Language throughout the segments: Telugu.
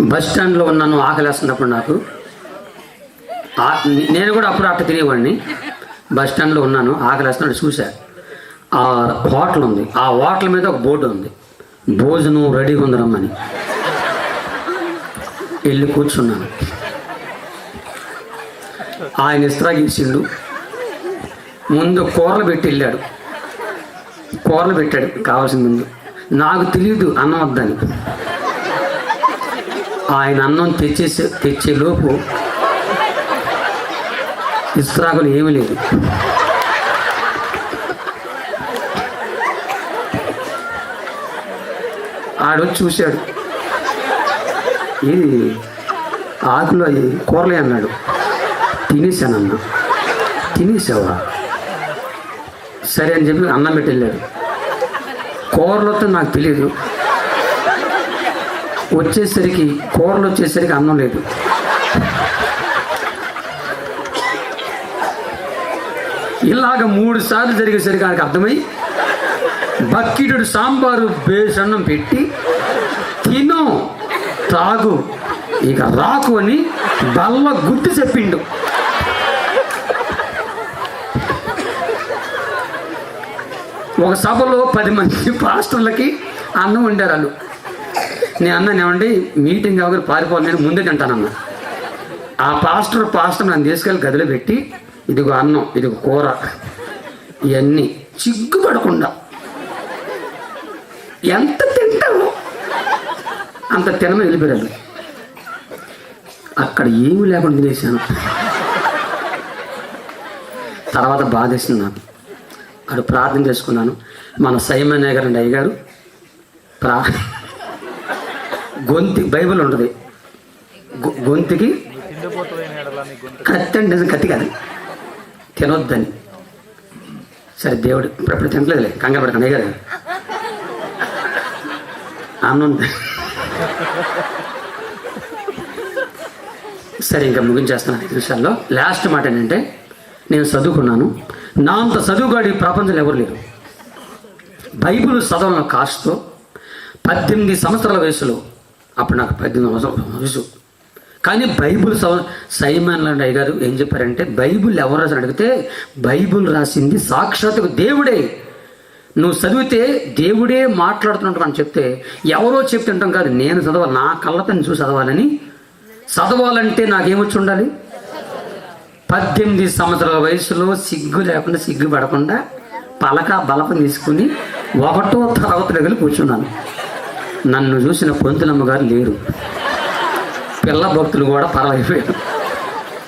బస్ స్టాండ్లో ఉన్నాను ఆకలేస్తున్నప్పుడు నాకు. నేను కూడా అప్పుడు అట్ట తినేవాడిని బస్ స్టాండ్లో ఉన్నాను ఆకలేస్తున్నట్టు చూశాను ఆ హోటల్ ఉంది ఆ హోటల్ మీద ఒక బోర్డు ఉంది. భోజనం రెడీగా ఉందరమ్మని. వెళ్ళి కూర్చున్నాను. ఆయన ఇస్త్రాగిచ్చిండు ముందు కూరలు పెట్టి వెళ్ళాడు. కూరలు పెట్టాడు కావాల్సిన ముందు. నాకు తెలియదు అన్నం వద్దని. ఆయన అన్నం తెచ్చేసే తెచ్చే లోపు ఇస్త్రాకులు ఏమీ లేదు. ఆడొచ్చి చూశాడు. ఇది ఆకులు అవి కూరలే అన్నాడు. తినేసానన్నా తినేసావా సరే అని చెప్పి అన్నం పెట్టి వెళ్ళాడు కూరలు నాకు తెలియదు వచ్చేసరికి కూరలు వచ్చేసరికి అన్నం లేదు. ఇలాగ మూడు సార్లు జరిగేసరికి ఆయనకు అర్థమై బక్కిటుడు సాంబారు బేసన్నం పెట్టి తిను తాగు ఇక రాకు అని బల్ల గుర్తు చెప్పిండు. ఒక సభలో పది మంది పాస్టర్లకి అన్నం వండారు వాళ్ళు. నేను అన్నాను ఏమండి మీటింగ్ ఎవరు పారిపోవాలి నేను ముందే తింటానన్నా. ఆ పాస్టర్ పాస్టర్ నన్ను తీసుకెళ్ళి గదిలో పెట్టి ఇదిగో అన్నం ఇదిగో కూర ఇవన్నీ చిగ్గుపడకుండా. ఎంత తింటావు అంత తినమని వెళ్ళిపోయాడు అక్కడ ఏమీ లేకుండా తినేసాను. తర్వాత బాధేసింది నాకు. అక్కడ ప్రార్థన చేసుకున్నాను. మన సైమన్ గారు అండి అయ్యగారు ప్రా గొంతి బైబిల్ ఉంటుంది. గొంతుకి కత్తి అంటే నిజం కత్తి కాదు. తినొద్దని. సరే దేవుడు ఇప్పుడు తినట్లేదులే కంగారు పడకండి కదా అన్నం సరే ఇంకా ముగించేస్తున్నాను ఐదు విషయాల్లో లాస్ట్ మాట ఏంటంటే నేను చదువుకున్నాను. నా అంత చదువుగాడి ప్రపంచంలో ఎవరు లేరు. బైబిల్ చదవడం కాస్ట్తో పద్దెనిమిది సంవత్సరాల వయసులో అప్పుడు నాకు పద్దెనిమిది సంవత్సరాల వయసు కానీ బైబిల్ చదవ సైమన్ అయ్య గారు ఏం చెప్పారంటే బైబిల్ ఎవరు రాసి అడిగితే బైబిల్ రాసింది సాక్షాత్తుగా దేవుడే. నువ్వు చదివితే దేవుడే మాట్లాడుతున్నట్టు అని చెప్తే ఎవరో చెప్తుంటాం కాదు నేను చదవాలి నా కళ్ళతో చూసి చదవాలని. చదవాలంటే నాకేమొచ్చి ఉండాలి? పద్దెనిమిది సంవత్సరాల వయసులో సిగ్గు లేకుండా సిగ్గు పడకుండా పలక బలపం తీసుకుని ఒకటో తర్వాత దగ్గర కూర్చున్నాను. నన్ను చూసిన పొంతులమ్మ గారు లేరు. పిల్ల భక్తులు కూడా పరవైపోయారు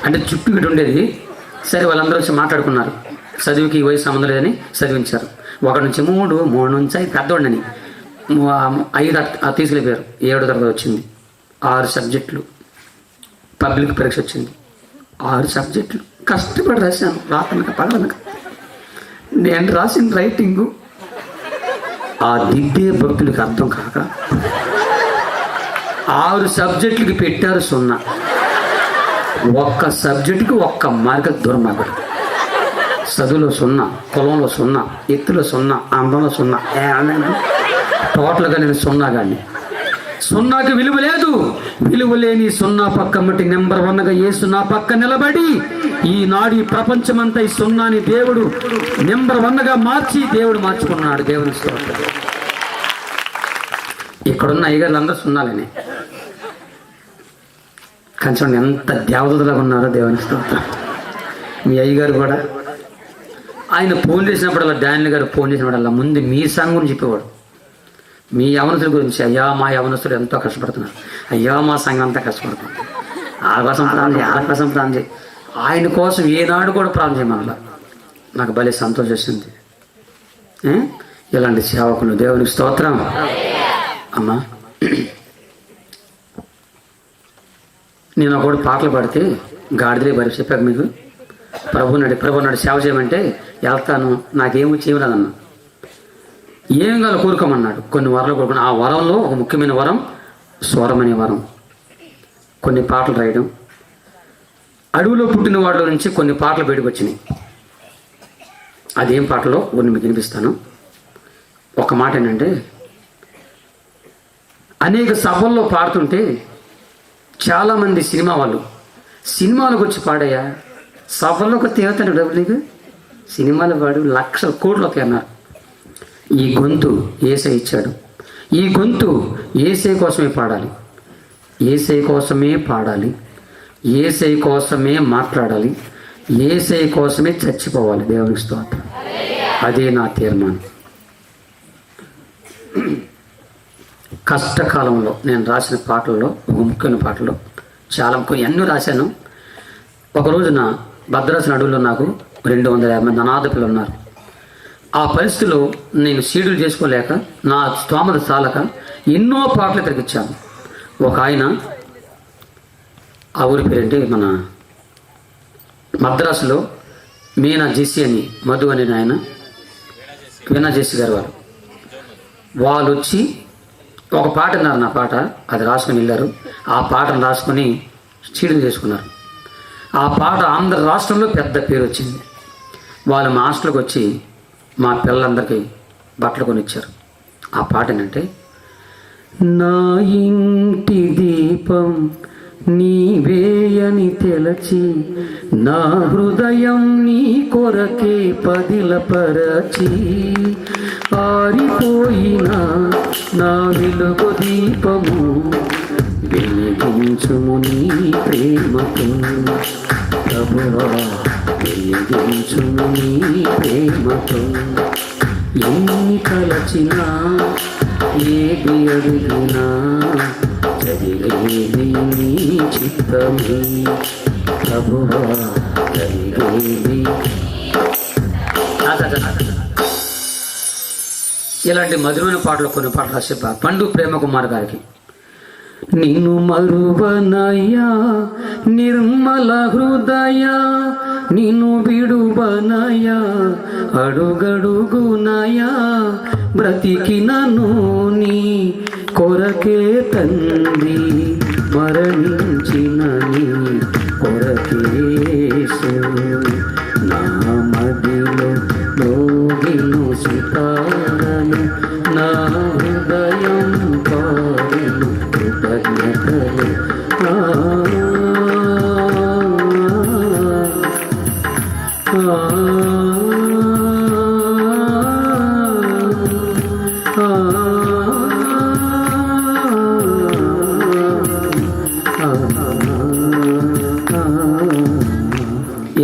అంటే చుట్టూ ఇటు ఉండేది. సరే వాళ్ళందరూ వచ్చి మాట్లాడుకున్నారు. చదువుకి వయసు సంబంధం లేదని చదివించారు. ఒకటి నుంచి మూడు మూడు నుంచి ఐదు ఐదు తీసుకెళ్ళిపోయారు. ఏడు తరగతి వచ్చింది. ఆరు సబ్జెక్టులు. పబ్లిక్ పరీక్ష వచ్చింది. ఆరు సబ్జెక్టులు. కష్టపడి రాశాను. రాకనక పగలనక నేను రాసిన రైటింగు ఆ దిద్దే భక్తులకు అర్థం కాక ఆరు సబ్జెక్టులకి పెట్టారు సున్నా. ఒక్క సబ్జెక్టుకి ఒక్క మార్గ దుర్మార్గుడు. చదువులో సున్నా కులంలో సున్నా ఎత్తులో సున్నా అందంలో సున్నా. టోటల్గా నేను సున్నా కానీ సున్నాకి విలువ లేదు. విలువ లేని సున్నా పక్క మట్టి నెంబర్ వన్గా ఏ సున్నా పక్క నిలబడి ఈనాడు ఈ ప్రపంచమంతా ఈ సున్నాని దేవుడు నెంబర్ వన్గా మార్చి దేవుడు మార్చుకున్నాడు. దేవుని స్తోత్రం. ఇక్కడున్న అయ్యగారులు అందరూ సున్నాలని కొంచెం ఎంత దేవతలాగా ఉన్నారో దేవుని స్తోత్రం. మీ అయ్యగారు కూడా. ఆయన ఫోన్ చేసినప్పుడల్లా డానియల్ గారు ఫోన్ చేసినప్పుడల్లా ముందు మీ సంఘం గురించి చెప్పేవాడు. మీ యవనస్తుల గురించి అయ్యా మా యవనస్తులు ఎంతో కష్టపడుతున్నారు అయ్యా మా సంఘం అంతా కష్టపడుతుంది. వాళ్ళ కోసం ప్రాణం చేయి వాళ్ళ కోసం ప్రాణం చేయి ఆయన కోసం ఏనాడు కూడా ప్రాణం చేయమనలా నాకు భలే సంతోషం వేసింది. ఇలాంటి సేవకులు దేవునికి స్తోత్రం. అమ్మా. నేను ఒకటి పాటలు పాడితే గాడిదలే భరి చెప్పాక మీకు ప్రభు నడి ప్రభు నడి సేవ చేయమంటే వెళ్తాను. నాకేమి చేయరాదన్నా ఏం గల కోరుకోమన్నాడు? కొన్ని వరాలు కోరుకున్నా ఆ వరంలో ఒక ముఖ్యమైన వరం స్వరం అనే వరం. కొన్ని పాటలు రాయడం. అడవిలో పుట్టిన వాళ్ళ నుంచి కొన్ని పాటలు బయటకు వచ్చినాయి అదేం పాటలో? కొన్ని మీకు వినిపిస్తాను. ఒక మాట ఏంటంటే అనేక సభల్లో పాడుతుంటే చాలామంది సినిమా వాళ్ళు సినిమాలకు వచ్చి పాడయ్యా సభలోకి తేవతాను డబ్బులు నీకు? సినిమాలు పాడు లక్షల కోట్లు కోట్లకి అన్నారు. ఈ గొంతు ఏసై ఇచ్చాడు. ఈ గొంతు ఏసే కోసమే పాడాలి. ఏసై కోసమే పాడాలి. ఏసై కోసమే మాట్లాడాలి. ఏసై కోసమే చచ్చిపోవాలి దేవుని స్తోత్రం. అదే నా తీర్మానం. కష్టకాలంలో నేను రాసిన పాటల్లో ఒక ముఖ్యమైన పాటలు చాలా ముఖ్యం ఎన్నో రాశాను. ఒక రోజున భద్రాసన అడవుల్లో నాకు రెండు వందల యాభై మంది అనాథ పిల్లలు ఉన్నారు. ఆ పరిస్థితిలో నేను సీడులు చేసుకోలేక నా స్తోమత చాలక ఎన్నో పాటలు ఇక్కడికి ఇచ్చాను ఒక ఆయన ఆ ఊరి పేరేంటి? మన మద్రాసులో మీనా జెస్సీ అని మధు అని ఆయన మీనా జెస్సీ గారు వారు వాళ్ళు. వచ్చి ఒక పాట అన్నారు నా పాట అది రాసుకొని వెళ్ళారు. ఆ పాటను రాసుకొని చీడలు చేసుకున్నారు. ఆ పాట ఆంధ్ర రాష్ట్రంలో పెద్ద పేరు వచ్చింది. వాళ్ళు మా హాస్టల్కి వచ్చి మా పిల్లలందరికీ బట్టలు కొనిచ్చారు. ఆ పాట ఏంటంటే నా ఇంటి దీపం నీవేయని తెలచి నా హృదయం నీ కొరకే పదిలపరచి ఆరిపోయిన నా వెలుగు దీపము వెలిగించుము నీ ప్రేమకు ప్రభువా వెలిగించుము నీ ప్రేమకు ఎన్ని కలచినా ఏది అడిగినా జరిగేది నీ చిత్తము. ప్రభువా జరిగేది ఇలాంటి మధురమైన పాటలు కొన్ని పాటలు రాసే పండు ప్రేమ కుమార్ గారికి. నిన్ను మరువనయ్యా నిర్మల హృదయ నిన్ను విడువనయ్యా అడుగడుగునయా బ్రతికినను నీ కొరకే తంది మరణించిన నీ కొరకే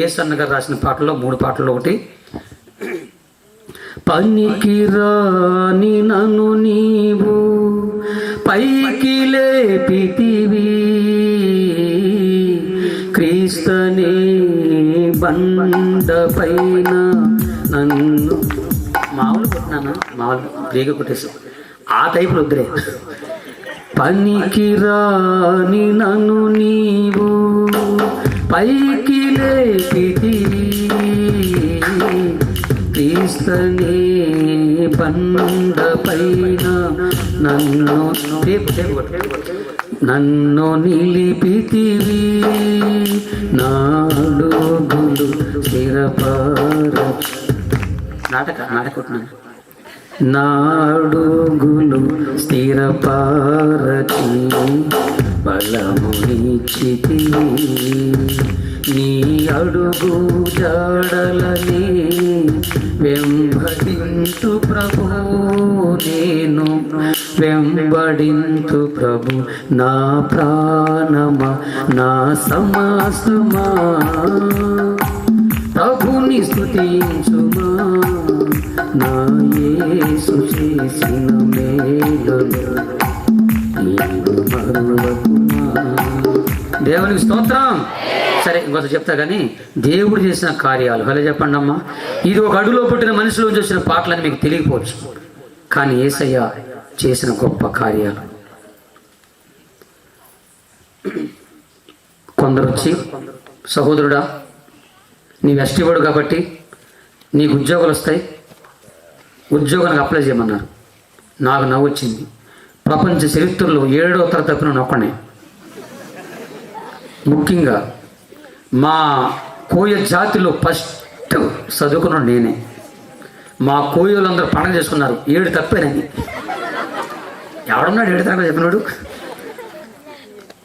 ఏసన్న గారు రాసిన పాటల్లో మూడు పాటలు ఒకటి. పనికి రాని నన్ను నీవు పైకి లేపితివి. క్రీస్తనే బండపైన నన్ను. మామూలు కొట్టినాను? మామూలు బ్రేగ కొట్టేసి. ఆ టైప్లో వద్దులే. పనికి రాని నన్ను నీవు పైకి లేపితివి క్రీస్తనే బండ పైన నన్ను నన్ను నిలిపితివి. నాడుగులు స్థిరపర నాటక నాటక కొట్టినాను నాడుగులు స్థిరపారచి. బలమునిచ్చితి నీ అడుగు జాడలని వెంబడింతు ప్రభు. నేను వెంబడింతు ప్రభు. నా ప్రాణమా నా సమాసమా ప్రభుని స్థుతించుమా నా యేసు చేసిన మేలు దేవునికి స్తోత్రం. సరే ఇంకొక చెప్తా కానీ దేవుడు చేసిన కార్యాలు హలో చెప్పండి అమ్మా. ఇది ఒక అడుగులో పుట్టిన మనిషిలో చూసిన పాటలని మీకు తెలియకపోవచ్చు. కానీ ఏసయ్య చేసిన గొప్ప కార్యాలు. కొందరు వచ్చి సహోదరుడా నీ వెస్టివాడు కాబట్టి నీకు ఉద్యోగాలు వస్తాయి. ఉద్యోగానికి అప్లై చేయమన్నారు. నాకు నవ్వు వచ్చింది ప్రపంచ చరిత్రలో ఏడో తరగతి తప్పిన నొక్కనే. ముఖ్యంగా మా కోయ జాతిలో ఫస్ట్ చదువుకున్న నేనే. మా కోయోళ్ళందరూ పండగ చేసుకున్నారు. ఏడు తప్పేనని ఎవడున్నాడు ఏడు తరగతి చెప్పినాడు?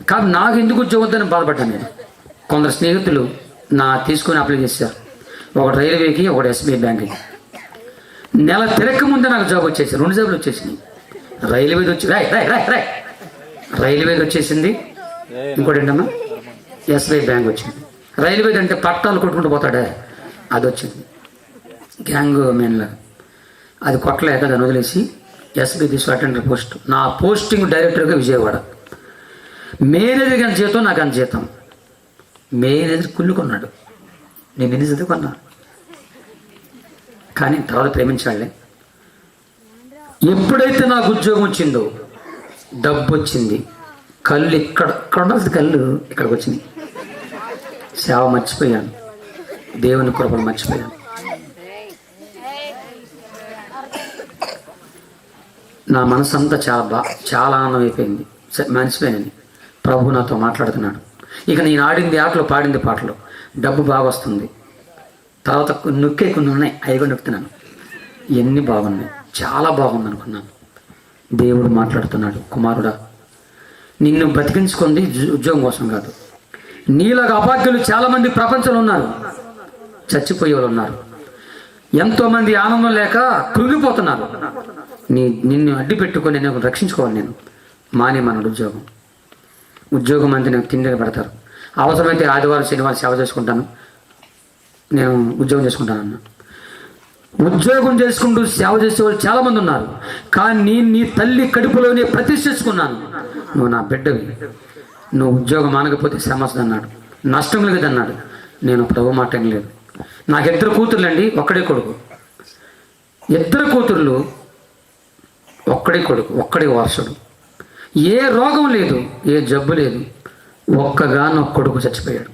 కానీ నాకు ఎందుకు ఉద్యోగం వద్దని బాధపడ్డాను నేను. కొందరు స్నేహితులు నా తీసుకుని అప్లై చేశారు. ఒకటి రైల్వేకి ఒకటి ఎస్బీఐ బ్యాంక్కి. నెల తిరక్క ముందే నాకు జాబ్ వచ్చేసి రెండు జాబులు వచ్చేసినాయి. రైల్వేది వచ్చి రాయ్ రాయ్ రాయ్ రాయ్. రైల్వేది వచ్చేసింది. ఇంకోటి ఏంటమ్మా? ఎస్బీఐ బ్యాంక్ వచ్చింది. రైల్వేది అంటే పట్టాలు కొట్టుకుంటూ పోతాడే. అది వచ్చింది. గ్యాంగ్ మెయిన్లా అది కొట్టలేక దాన్ని వదిలేసి ఎస్బీ తీసు అటెండర్ పోస్ట్. నా పోస్టింగ్ డైరెక్టర్గా విజయవాడ. మేనేజర్ గారి జీతం నాకు అంత జీతం. మేనేజర్ కుళ్ళుకున్నాడు నేను ఎన్ని చదువుకున్నా. కానీ తర్వాత ప్రేమించాలే ఎప్పుడైతే నాకు ఉద్యోగం వచ్చిందో డబ్బు వచ్చింది కళ్ళు ఇక్కడ ఇక్కడ ఉండాల్సిన కళ్ళు ఇక్కడికి వచ్చింది. సేవ మర్చిపోయాను. దేవుని కృపను మర్చిపోయాను. నా మనసు అంతా చాలా బా చాలా ఆనందం అయిపోయింది మర్చిపోయాను ప్రభు నాతో మాట్లాడుతున్నాడు. ఇక నేను ఆడింది ఆటలు పాడింది పాటలు. డబ్బు బాగా వస్తుంది. తర్వాత నొక్కే కొన్ని ఉన్నాయి. అవి కూడా నొక్కుతున్నాను. ఇవన్నీ బాగున్నాయి. చాలా బాగుంది అనుకున్నాను దేవుడు మాట్లాడుతున్నాడు కుమారుడా నిన్ను బ్రతికించుకుంది ఉద్యోగం కోసం కాదు. నీలాగా అభాగ్యులు చాలామంది ప్రపంచంలో ఉన్నారు. చచ్చిపోయే వాళ్ళు ఉన్నారు. ఎంతోమంది ఆనందం లేక కృంగిపోతున్నారు. నీ నిన్ను అడ్డు పెట్టుకొని నేను రక్షించుకోవాలి నేను. మానే మన ఉద్యోగం. ఉద్యోగం అంతే నాకు తిండి పెడతారు. అవసరమైతే ఆదివారం శనివారం సేవ చేసుకుంటాను. నేను ఉద్యోగం చేసుకుంటాను అన్నా ఉద్యోగం చేసుకుంటూ సేవ చేసే వాళ్ళు చాలా మంది ఉన్నారు. కానీ నేను నీ తల్లి కడుపులోనే ప్రతిష్ఠించుకున్నాను. నువ్వు నా బిడ్డవి. నువ్వు ఉద్యోగం మానకపోతే సమస్య అన్నాడు. నష్టం లేదు అన్నాడు. నేను ప్రభు మాట లేదు నాకు ఇద్దరు కూతుర్లండి ఒక్కడే కొడుకు. ఇద్దరు కూతుర్లు ఒక్కడే కొడుకు ఒక్కడే వారసుడు. ఏ రోగం లేదు ఏ జబ్బు లేదు. ఒక్కగానో కొడుకు చచ్చిపోయాడు.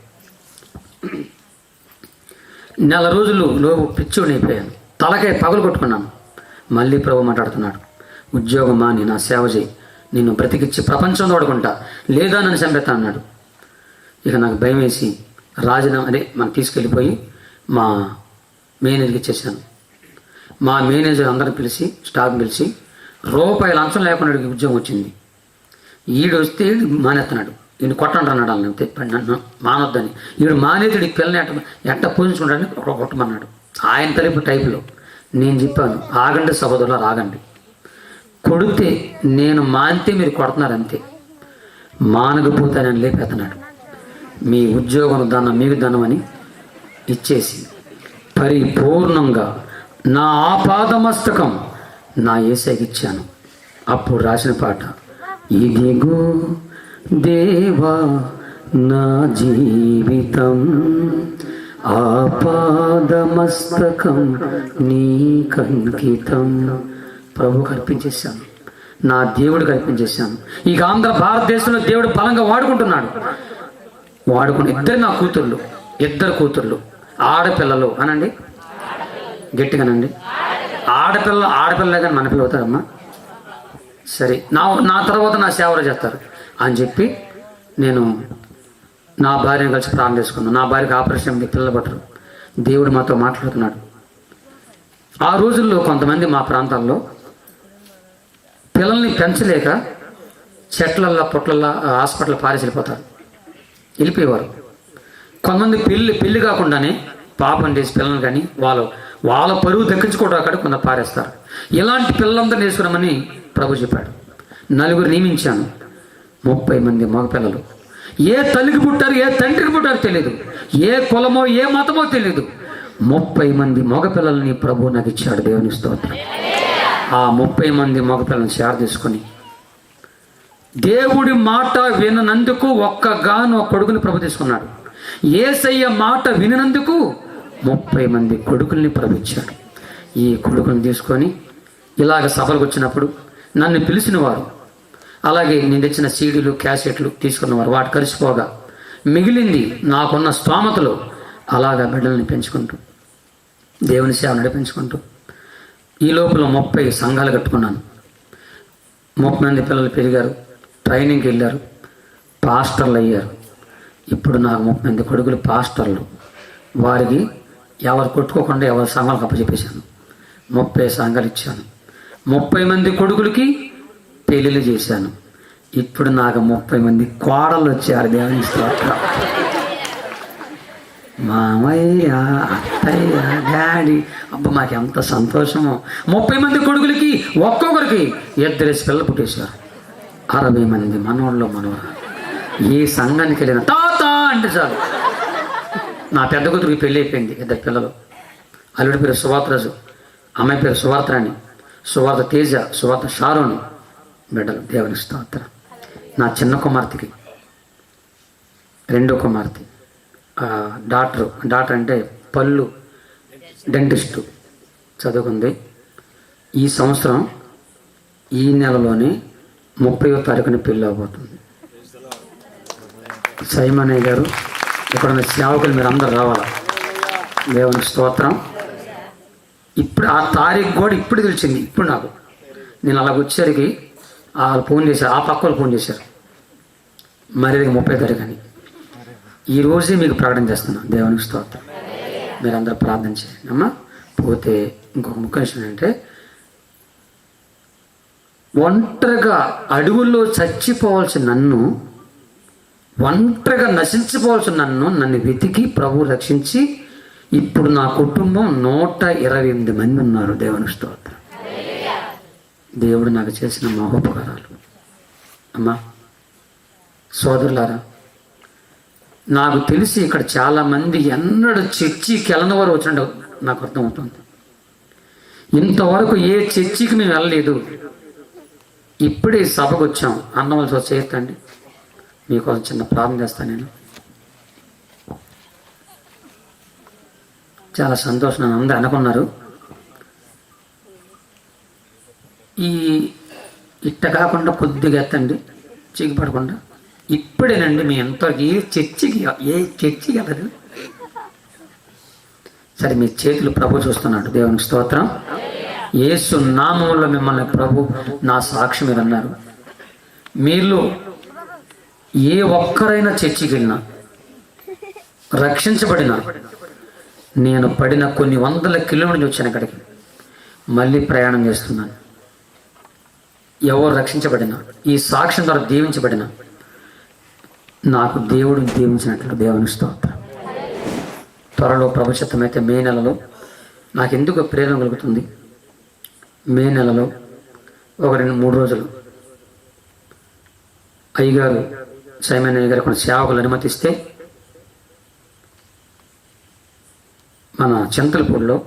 నెల రోజులు లోపు పిచ్చోని తలకై పగులు పగలు కొట్టుకున్నాను. మళ్ళీ ప్రభు మాట్లాడుతున్నాడు. ఉద్యోగం మాని నా సేవ చేయి. నిన్ను బ్రతికిచ్చి ప్రపంచం తోడుకుంటా. లేదా నన్ను చంపేస్తా అన్నాడు. ఇక నాకు భయం వేసి రాజీనామా అదే మనం తీసుకెళ్ళిపోయి మా మేనేజర్కి ఇచ్చేసాను మా మేనేజర్ అందరిని పిలిచి స్టాఫ్ పిలిచి రూపాయి లంచం లేకుండా ఉద్యోగం వచ్చింది. ఈడు వస్తే మానేస్తున్నాడు ఈయన కొట్టండి అన్నాడు వాళ్ళని. నన్ను మానొద్దని. ఈడు మానేతుడి పిల్లని ఎట్ట ఎట్ట పూజించుకుంటాడని ఒక కొట్టమన్నాడు. ఆయన తలుపు టైపులో నేను చెప్పాను ఆగండి సహోదరులు ఆగండి. కొడితే నేను మాంతే మీరు కొడుతున్నారు అంతే మానకపోతే ఆయన మీ ఉద్యోగం దానం మీకు దానం ఇచ్చేసి పరిపూర్ణంగా నా ఆపాదమస్తకం నా ఏసైకి ఇచ్చాను. అప్పుడు రాసిన పాట ఇదిగో దేవా నా జీవితం ఆపాదమస్తకం నీకంకితం ప్రభు అర్పించేశాను నా దేవుడు కల్పించేశాను ఇక ఆంధ్ర భారతదేశంలో దేవుడు బలంగా వాడుకుంటున్నాడు. వాడుకుని ఇద్దరు నా కూతుర్లు ఇద్దరు కూతుర్లు ఆడపిల్లలు అనండి. గట్టిగానండి. ఆడపిల్ల ఆడపిల్ల కానీ మన పిల్ల అవుతారమ్మా సరే నా నా తర్వాత నా సేవలు చేస్తారు. అని చెప్పి నేను నా భార్యను కలిసి ప్రాణం చేసుకున్నాను నా భార్యకి ఆపరేషన్ పిల్లలు పట్టరు. దేవుడు మాతో మాట్లాడుతున్నాడు. ఆ రోజుల్లో కొంతమంది మా ప్రాంతాల్లో పిల్లల్ని పెంచలేక చెట్లల్లో పొట్లల్లో హాస్పిటల్ పారేసి వెళ్ళిపోతారు వెళ్ళిపోయేవారు. కొంతమంది పెళ్ళి పెళ్ళి కాకుండానే పాపం చేసి పిల్లలు కానీ వాళ్ళు వాళ్ళ పరువు దక్కించుకోవడం అక్కడ కొంత పారేస్తారు. ఇలాంటి పిల్లలందరూ నేర్చుకున్నామని ప్రభు చెప్పాడు. నలుగురు నియమించాను. ముప్పై మంది మగపిల్లలు. ఏ తల్లికి పుట్టారు ఏ తండ్రికి పుట్టారు తెలియదు ఏ కులమో ఏ మతమో తెలియదు ముప్పై మంది మగపిల్లల్ని ప్రభు నాకు ఇచ్చాడు దేవుని స్తోత్రం. ఆ ముప్పై మంది మగపిల్లల్ని షేర్ తీసుకొని దేవుడి మాట విననందుకు ఒక్కగాను ఒక కొడుకుని ప్రభు తీసుకున్నాడు. ఏసయ్య మాట విననందుకు ముప్పై మంది కొడుకుల్ని ప్రభు ఇచ్చాడు. ఈ కొడుకుని తీసుకొని ఇలాగ సభలకు వచ్చినప్పుడు నన్ను పిలిచిన వారు అలాగే నేను తెచ్చిన సీడీలు క్యాసెట్లు తీసుకున్నవారు వాటి కలిసిపోగా మిగిలింది నాకున్న స్తోమతలో అలాగా బిడ్డల్ని పెంచుకుంటూ దేవుని సేవ నడిపించుకుంటూ ఈ లోపల ముప్పై సంఘాలు కట్టుకున్నాను. ముప్పై మంది పిల్లలు పెరిగారు ట్రైనింగ్కి వెళ్ళారు పాస్టర్లు అయ్యారు. ఇప్పుడు నాకు ముప్పై మంది కొడుకులు పాస్టర్లు. వారికి ఎవరు కొట్టుకోకుండా ఎవరి సంఘాలకు అప్పచెప్పేశాను. ముప్పై సంఘాలు ఇచ్చాను. ముప్పై మంది కొడుకులకి పెళ్ళిళ్ళు చేశాను. ఇప్పుడు నాకు ముప్పై మంది కోడలు వచ్చారు. దేవుని స్తోత్రం. మామయ్య అత్తయ్య డాడీ. అబ్బా మాకు ఎంత సంతోషమో. ముప్పై మంది కొడుకులకి ఒక్కొక్కరికి ఇద్దరేసి పిల్లలు పుట్టేశారు. అరవై మంది మనోళ్ళు మనవరాలు ఏ సంఘానికి వెళ్ళిన తాత అంటే చాలు. నా పెద్ద కూతురికి పెళ్ళి అయిపోయింది ఇద్దరు పిల్లలు. అల్లుడి పేరు సువార్తరాజు అమ్మాయి పేరు సువార్తరాణి సువార్త తేజ సువార్త షారోను బిడ్డలు దేవుని స్తోత్రం. నా చిన్న కుమార్తెకి రెండో కుమార్తె డాక్టర్ డాక్టర్ అంటే పళ్ళు డెంటిస్టు చదువుకుంది. ఈ సంవత్సరం ఈ నెలలోనే ముప్పయో తారీఖున పెళ్ళి అవబోతుంది. సైమనయ్య గారు ఇక్కడ ఉన్న సేవకులు మీరు అందరు రావాలి? దేవుని స్తోత్రం. ఇప్పుడు ఆ తారీఖు కూడా ఇప్పుడు తెలిసింది ఇప్పుడు నాకు. నేను అలా వచ్చేసరికి వాళ్ళు ఫోన్ చేశారు ఆ పక్క వాళ్ళు ఫోన్ చేశారు. మరి ముప్పై తరగని ఈ రోజే మీకు ప్రకటన చేస్తున్నాను దేవునికి స్తోత్రం. మీరందరూ ప్రార్థన చేయండి అమ్మా. పోతే ఇంకొక ముఖ్య విషయం ఏంటంటే ఒంటరిగా అడవుల్లో చచ్చిపోవాల్సిన నన్ను ఒంటరిగా నశించిపోవాల్సిన నన్ను నన్ను వెతికి ప్రభు రక్షించి ఇప్పుడు నా కుటుంబం నూట ఇరవై ఎనిమిది మంది ఉన్నారు దేవుని స్తోత్రం. దేవుడు నాకు చేసిన మహోపకారాలు. అమ్మా సోదరులారా నాకు తెలిసి ఇక్కడ చాలామంది ఎన్నడూ చర్చికి వెళ్ళని వారు వచ్చినట్టు నాకు అర్థమవుతుంది. ఇంతవరకు ఏ చర్చికి మేము వెళ్ళలేదు. ఇప్పుడే సభకు వచ్చాం. అన్నవలసి చేస్తండి మీకోసం చిన్న ప్రార్థన చేస్తాను నేను. చాలా సంతోషం నన్ను అందరూ అనుకున్నారు. ఈ ఇట్ట కాకుండా కొద్దిగా ఎత్తండి పడకుండా. ఇప్పుడేనండి మీ ఎంతవరకు ఏ చర్చికి ఏ చర్చికి వెళ్ళదు. సరే మీ చేతులు ప్రభు చూస్తున్నాడు. దేవుని స్తోత్రం. ఏసు నామంలో మిమ్మల్ని ప్రభు నా సాక్షి మీద అన్నారు. మీరు ఏ ఒక్కరైనా చర్చికి వెళ్ళినా రక్షించబడిన నేను పడిన కొన్ని వందల కిలోమీటర్లు వచ్చాను అక్కడికి మళ్ళీ ప్రయాణం చేస్తున్నాను. ఎవరు రక్షించబడిన ఈ సాక్ష్యం ద్వారా దీవించబడిన నాకు దేవుడు దీవించినట్లు దేవుని స్తోత్రం. త్వరలో ప్రభుత్వమైతే మే నెలలో నాకు ఎందుకు ప్రేరణ కలుగుతుంది. మే నెలలో ఒక రెండు మూడు రోజులు అయ్యగారు సైమన్ అయ్య గారు కొన్ని సేవకులు అనుమతిస్తే మన చింతలపూడిలో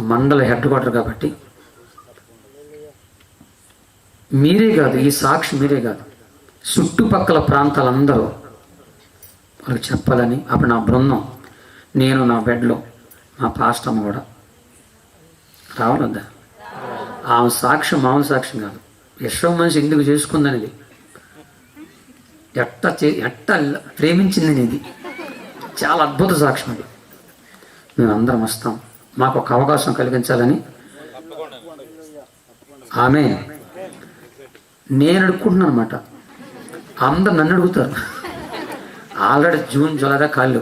మండల హెడ్ క్వార్టర్ కాబట్టి మీరే కాదు ఈ సాక్షి మీరే కాదు. చుట్టుపక్కల ప్రాంతాలందరూ వాళ్ళకి చెప్పాలని అప్పుడు నా బృందం నేను నా బెడ్లో మా పాస్టమ్మ కూడా రావాలొద్దా? ఆమె సాక్ష్యం మామూలు సాక్ష్యం కాదు. యశ్వ మనిషి ఎందుకు చేసుకుందనేది? ఎట్ట చే ఎట్ట ప్రేమించిందని ఇది చాలా అద్భుత సాక్ష్యం అది మేమందరం వస్తాం. మాకు ఒక అవకాశం కలిగించాలని. ఆమె నేను అడుక్కుంటున్నాను అనమాట అందరు నన్ను అడుగుతారు. ఆల్రెడీ జూన్ జూలైదా కాళ్ళు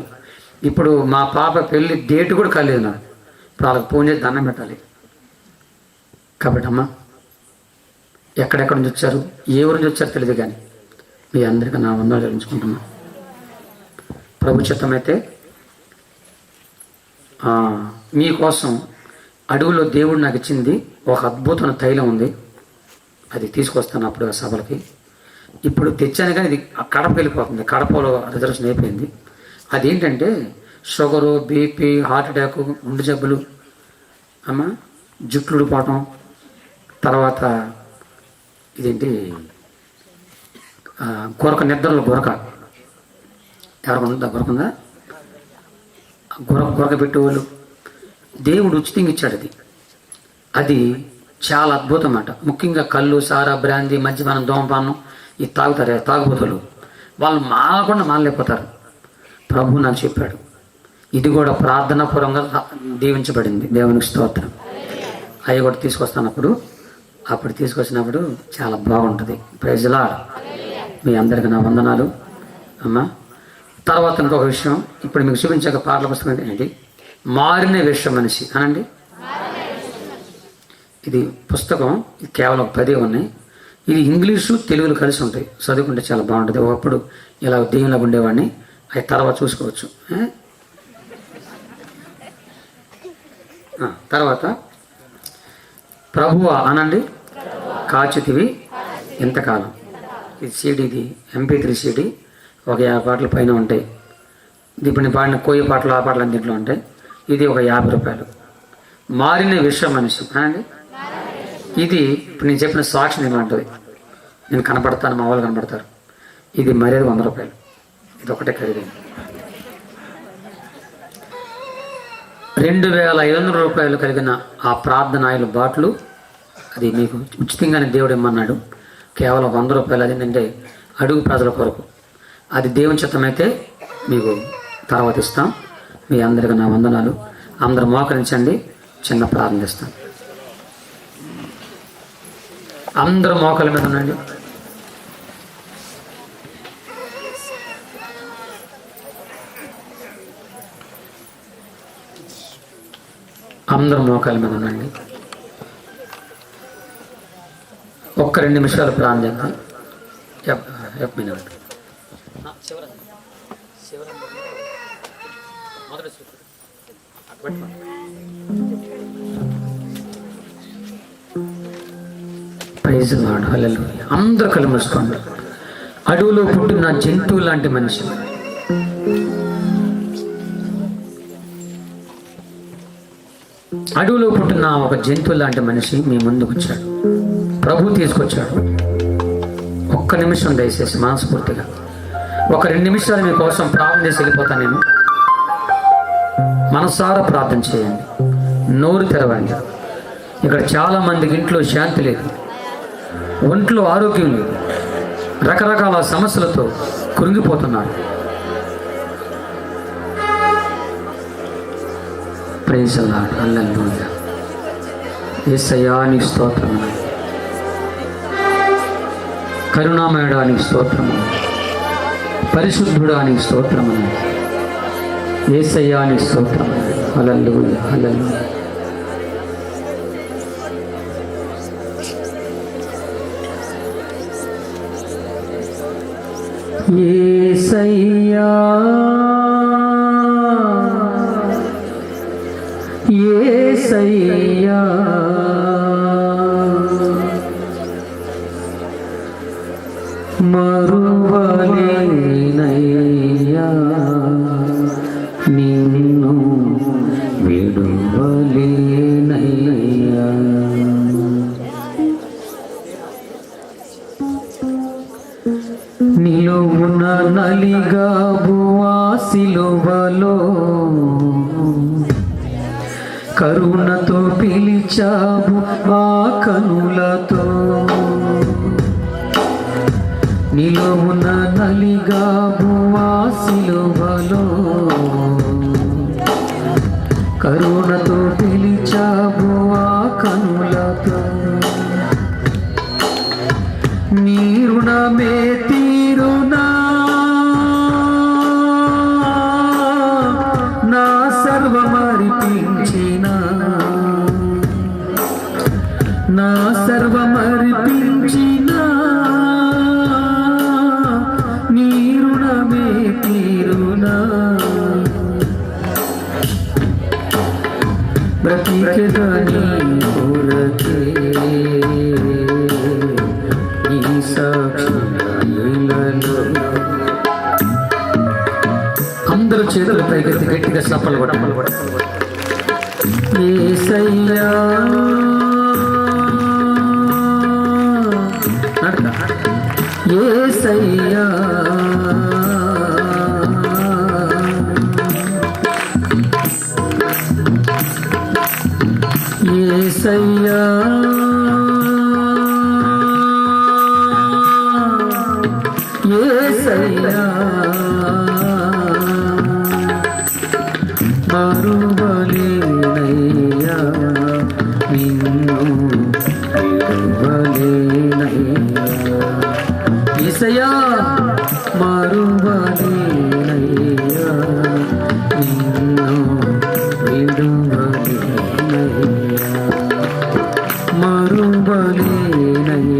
ఇప్పుడు మా పాప పెళ్ళి డేట్ కూడా కాలేదు నాకు. ఇప్పుడు వాళ్ళకి ఫోన్ చేసి దండం పెట్టాలి. కాబట్టి అమ్మా ఎక్కడెక్కడ నుంచి వచ్చారు? ఏ ఊరి నుంచి వచ్చారు తెలియదు కానీ మీ అందరికీ నా వందలు చెల్లించుకుంటున్నా. ప్రభు చిత్తమైతే మీకోసం అడవులో దేవుడు నాకు ఇచ్చింది ఒక అద్భుతమైన తైలం ఉంది. అది తీసుకొస్తాను అప్పుడు ఆ సభలకి. ఇప్పుడు తెచ్చాను కానీ ఇది ఆ కడప వెళ్ళిపోతుంది. కడపలో రిజర్వేషన్ అయిపోయింది. అదేంటంటే షుగరు బీపీ హార్ట్ అటాక్ గుండె జబ్బులు అమ్మ జుట్లు ఊడిపోవటం తర్వాత ఇదేంటి గొరక గురక నిద్రలో గురక. ఎవరికి ఉందా? గురక ఉందా పెట్టేవాళ్ళు. దేవుడు ఉచితంగా ఇచ్చాడు అది. అది చాలా అద్భుతం అంట ముఖ్యంగా కళ్ళు సారా బ్రాందీ మద్యపానం దోమపానం ఇది తాగుతారే తాగుబోతులు. వాళ్ళు మానకుండా మానలేకపోతారు ప్రభు నాకు చెప్పాడు ఇది కూడా ప్రార్థనాపూర్వంగా దీవించబడింది. దేవునికి స్తోత్రం. అవి కూడా తీసుకొస్తానప్పుడు అప్పుడు తీసుకొచ్చినప్పుడు చాలా బాగుంటుంది. ప్రజలా మీ అందరికి నా వందనాలు. అమ్మా తర్వాత ఇంకొక విషయం ఇప్పుడు మీకు చూపించాక పాటల పుస్తకం ఏంటి? మారిన విషయం మనిషి. అనండి? ఇది పుస్తకం కేవలం పదే ఉన్నాయి. ఇది ఇంగ్లీషు తెలుగులు కలిసి ఉంటాయి. చదువుకుంటే చాలా బాగుంటుంది. ఒకప్పుడు ఇలా దెయ్యంలా ఉండేవాడిని అవి తర్వాత చూసుకోవచ్చు. తర్వాత ప్రభువ అనండి కాచితివి ఎంతకాలం ఇది సీడీది ఎంపీ త్రీ సీడీ ఒక యాభై పాటల పైన ఉంటాయి. ఇది ఇప్పుడు నేను పాడిన కోయి పాటలు ఆ పాటలు అన్నింటిలో ఉంటాయి. ఇది ఒక యాభై రూపాయలు. మారిన విశ్వ మనిషి అండి ఇది ఇప్పుడు నేను చెప్పిన సాక్షి ఇలాంటిది నేను కనపడతాను మా వాళ్ళు కనపడతారు. ఇది మర్యాద వంద రూపాయలు. ఇది ఒకటే ఖరీదైంది రెండు వేల ఐదు వందల రూపాయలు కలిగిన ఆ ప్రార్థన ఆయిల్ బాట్లు అది మీకు ఉచితంగానే దేవుడు ఇమ్మన్నాడు. కేవలం వంద రూపాయలు అది ఏంటంటే అడుగు ప్రజల కొరకు. అది దేవుని చిత్తమైతే మీకు తర్వాత ఇస్తాం. మీ అందరికీ నా వందనాలు. అందరు మోకరించండి. చిన్న ప్రార్థన ఇస్తాం అందరూ మోకల మీద ఉండండి. అందరూ మోకాల మీద ఉండండి. ఒక్క రెండు నిమిషాలు ప్రాణం చేద్దాం. ఎప్- ఎప్ మినిట్. ప్రైజ్ లార్డ్ హల్లెలూయా. అందరూ అడవిలో పుట్టిన జంతువు లాంటి మనిషి. అడవిలో పుట్టిన ఒక జంతువు లాంటి మనిషి మీ ముందుకు వచ్చాడు. ప్రభు తీసుకొచ్చాడు. ఒక్క నిమిషం దయచేసి మనస్ఫూర్తిగా. ఒక రెండు నిమిషాలు మీకోసం ప్రార్థన చేసి వెళ్ళిపోతాను నేను. మనసారా ప్రార్థన చేయండి. నోరు తెరవండి. ఇక్కడ చాలా మందికి ఇంట్లో శాంతి లేదు. ఒంట్లో ఆరోగ్యం లేదు. రకరకాల సమస్యలతో కృంగిపోతున్నారు. ప్రేసలా అల్లెల్లుయ్య ఏసయాని స్తోత్రము. కరుణామయడానికి స్తోత్రము. పరిశుద్ధుడానికి స్తోత్రము. ఏసయ్యాని స్తోత్రము. అలల్లు అలల్లు ఏసయ్యా. ఏసయ్యా. కనులతో నీ రుణమే గట్టిగా సప్పలు కొట్టమలు ఏసయ్యా నడక. ఏసయ్యా